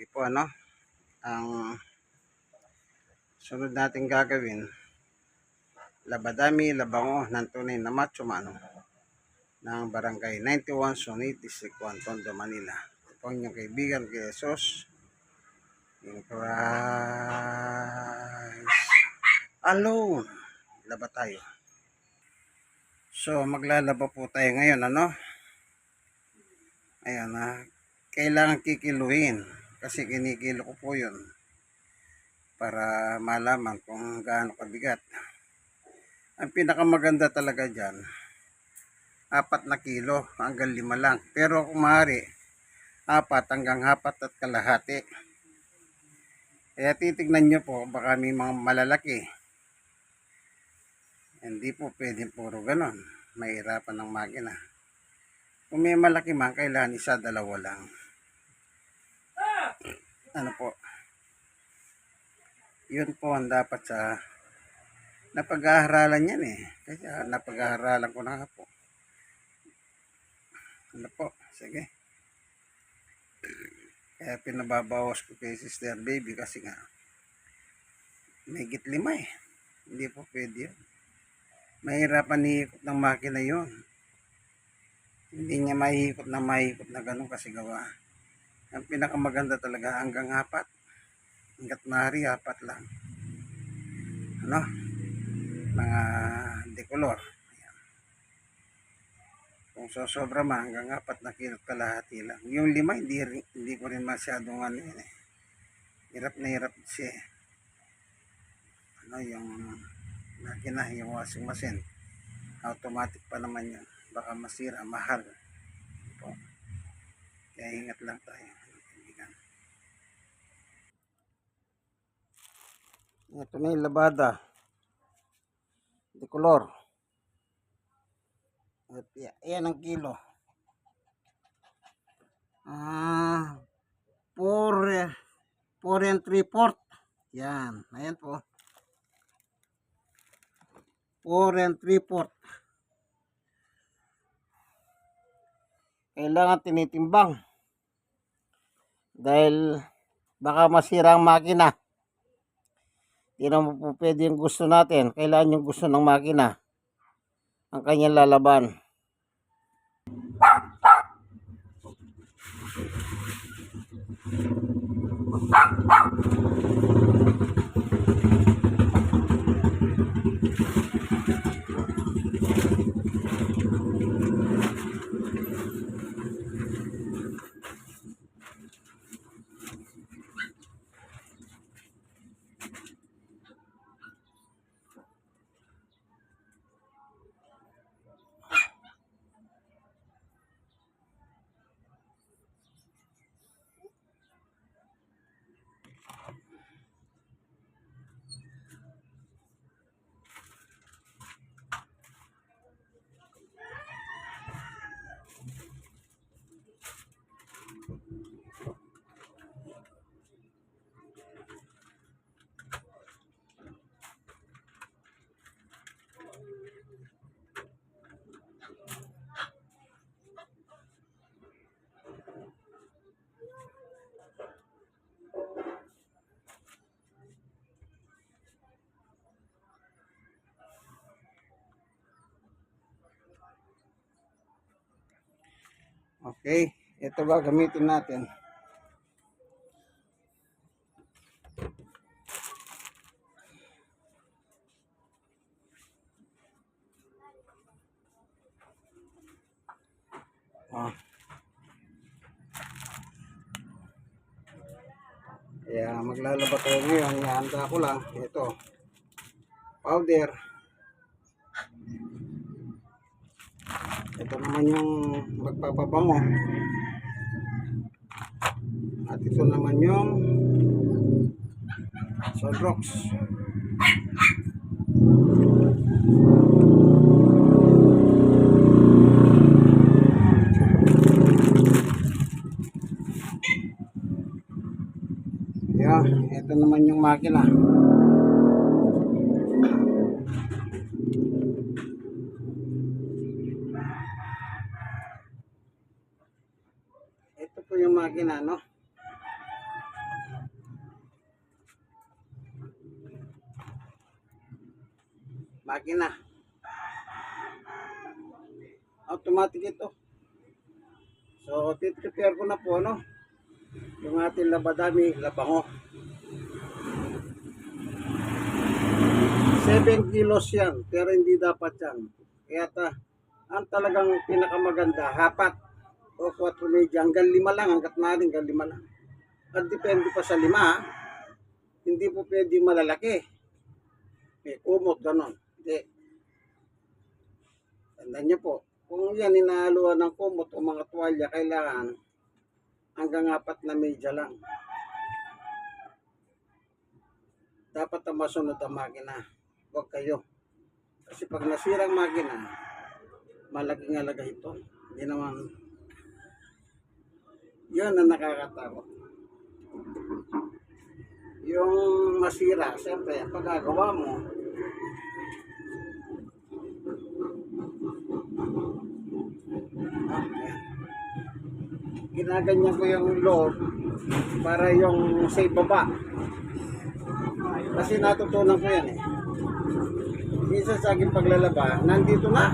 Sige po ano. Ang sunod natin gagawin, labadami, labango ng tunay na macho mano ng barangay 91 Sunit, District 1, Tondo, Manila. Ito ang inyong kaibigan kay Jesus. In Christ alone. Laba tayo. So, maglalaba po tayo ngayon, ano? Ayan, na kailangan kikiluhin kasi kinikilo ko po yun para malaman kung gaano kabigat. Ang pinakamaganda talaga dyan, apat na kilo hanggang lima lang. Pero kung maaari, apat hanggang apat at kalahati. Kaya titignan nyo po, baka may mga malalaki. Hindi po pwede puro ganon. Mahirapan ng makina. Kung may malaki man, kailangan isa, dalawa lang. Ano po? Yun po ang dapat sa napag-aaralan yan eh. Kaya napag-aaralan ko na po. Ano po? Sige. Kaya pinababawas ko kay Sister Baby kasi nga may lima eh. Hindi po pwede yun. Mahirapan iikot ng makina yun. Hindi niya maikot na maikot na ganun kasi gawa. Ang pinakamaganda talaga hanggang apat. Hanggat maaari, apat lang. Ano? Mga decolor. Ayan. Kung sosobra man, hanggang apat na kilot kalahati lang. Yung lima, hindi, hindi ko rin masyadong ano yun eh. Hirap na hirap siya eh. Ano yung makina, yung washing machine. Automatic pa naman yun. Baka masira, mahal. Kaya ingat lang tayo. Ito na yung labada. De color. At ya- yan ang kilo. Ah, 4 4 and 3 fourth. Yan. Ayan po. 4 and 3 fourth. Kailangan tinitimbang. Dahil baka masira ang makina. Hindi naman po pwede yung gusto natin. Kailangan yung gusto ng makina. Ang kanyang lalaban. Okay. Ito ba gamitin natin? Ah. Kaya maglalaba tayo ngayon. Ihanda ko lang. Ito. Powder. Ito naman yung magpapabango. At ito naman yung Solrox. Yan, ito naman yung makina. yung makina, no? Makina. Automatic ito. So, prepare ko na po, no? Yung ating labadami, labango. 7 kilos yan, pero hindi dapat yan. Kaya ta, ang talagang pinakamaganda, hapat o 4 media, hanggang lima lang, hanggat maaari, hanggang lima lang. At depende pa sa lima, ha? hindi po pwede malalaki. May kumot, ganon. Hindi. Tandaan niyo po, kung yan inahaluan ng kumot o mga tuwalya, kailangan hanggang apat na media lang. Dapat ang masunod ang makina. Huwag kayo. Kasi pag nasirang makina, malaking halaga ito. Hindi naman, yun ang nakakatakot. Yung masira, siyempre, pagkagawa mo, Ah, yan. Ginaganyan ko yung loob para yung sa baba. Kasi natutunan ko yan eh. Minsan sa aking paglalaba, nandito na.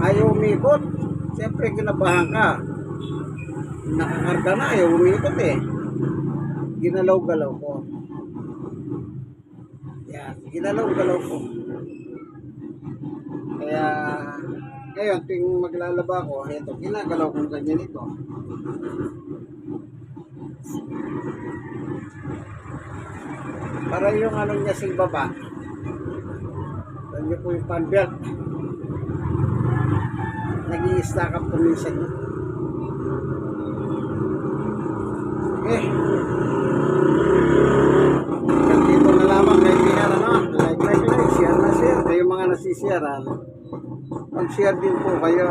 Ayaw umikot. Siyempre, kinabahan ka. Nakakarga na, ayaw umikot eh. Ginalaw-galaw ko. Yan, ginalaw-galaw ko. Kaya, ngayon, tuwing maglalaba ko, ito, ginagalaw kong ganyan ito. Para yung ano niya sa baba. Yan po yung fan belt. Nag-i-stack up to minsan. Okay. Hanggang dito na lamang kaibigan, ano? Like, like, like, share na share. Kayo mga nasisiyaran, mag-share din po kayo.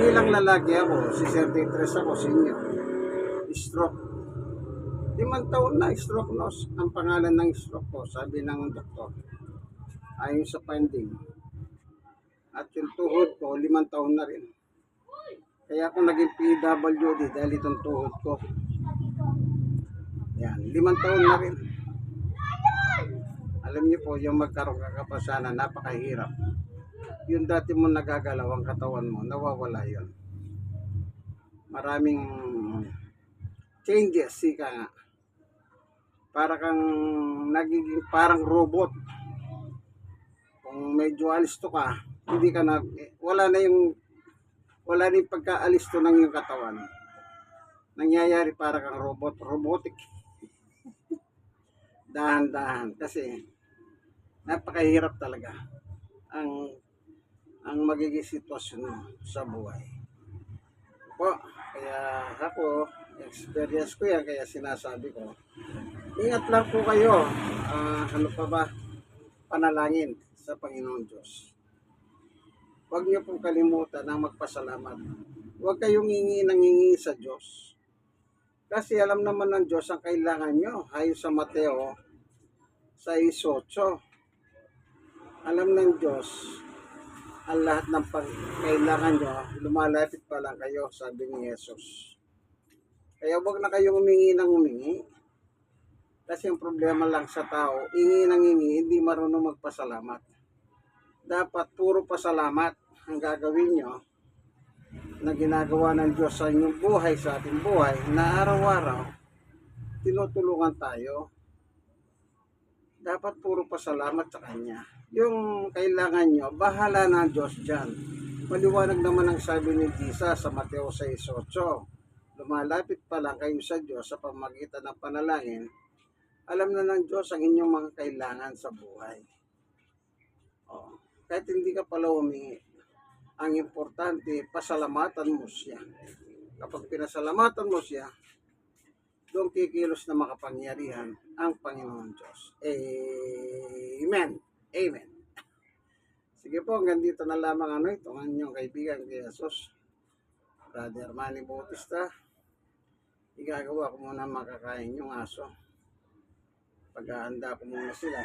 Bilang lalaki ako, si Sir Detres ako sa inyo. Stroke. Limang taon na stroke nose. Ang pangalan ng stroke ko, sabi ng doktor. Ayon sa finding. At yung tuhod ko, limang taon na rin. Kaya ako naging PWD dahil itong tuhod ko. Yan, limang taon na rin. Alam niyo po, yung magkaroon ka kapasanan, napakahirap. Yung dati mo nagagalaw ang katawan mo, nawawala yon. Maraming changes, sika nga. Para kang nagiging parang robot. Kung medyo alisto ka, hindi ka na, wala na yung, wala na yung pagka-alisto ng iyong katawan. Nangyayari para kang robot, robotic. Dahan-dahan. Kasi, napakahirap talaga ang ang magiging sitwasyon sa buhay. Po, kaya ako, experience ko yan, kaya sinasabi ko, ingat lang po kayo. Ah, ano pa ba? Panalangin sa Panginoon Diyos. Huwag niyo pong kalimutan ang magpasalamat. Huwag kayong hingi ng hingi sa Diyos. Kasi alam naman ng Diyos ang kailangan nyo. Ayon sa Mateo 6.8. Alam ng Diyos ang lahat ng pagkailangan nyo, lumalapit pa lang kayo, sabi ni Jesus. Kaya wag na kayong humingi ng humingi. Kasi ang problema lang sa tao, ingi ng ingi, hindi marunong magpasalamat. Dapat puro pasalamat ang gagawin nyo na ginagawa ng Diyos sa inyong buhay, sa ating buhay, na araw-araw, tinutulungan tayo. Dapat puro pasalamat sa Kanya. Yung kailangan nyo, bahala na ang Diyos dyan. Maliwanag naman ang sabi ni Jesus sa Mateo 6.8. Lumalapit pa lang kayo sa Diyos sa pamagitan ng panalangin, alam na ng Diyos ang inyong mga kailangan sa buhay. Kahit hindi ka pala humingi, ang importante, pasalamatan mo siya. Kapag pinasalamatan mo siya, doon kikilos na makapangyarihan ang Panginoon Diyos. Amen. Amen. Sige po, hanggang dito na lamang ano, itong inyong kaibigan kay Jesus. Brother Manny Bautista. Igagawa ko muna makakain yung aso. Pag-aanda ko muna sila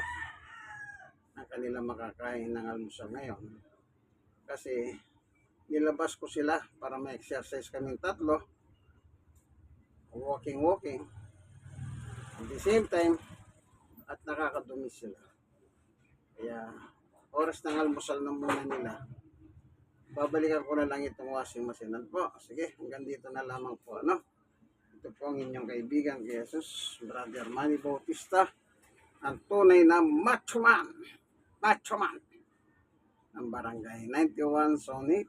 ang kanila makakain ng almusal ngayon. Kasi nilabas ko sila para ma-exercise kaming tatlo. Walking, walking. At the same time, at nakakadumi sila. Kaya, oras ng almusal na muna nila. Babalikan ko na lang itong washing machine. Ano po? Sige, hanggang dito na lamang po. Ano? Ito po ang inyong kaibigan Jesus, Brother Manny Bautista, ang tunay na macho man. Macho man. Ng barangay 91 Sonic,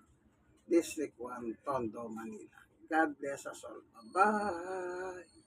District 1, Tondo, Manila. God bless us all. Bye-bye.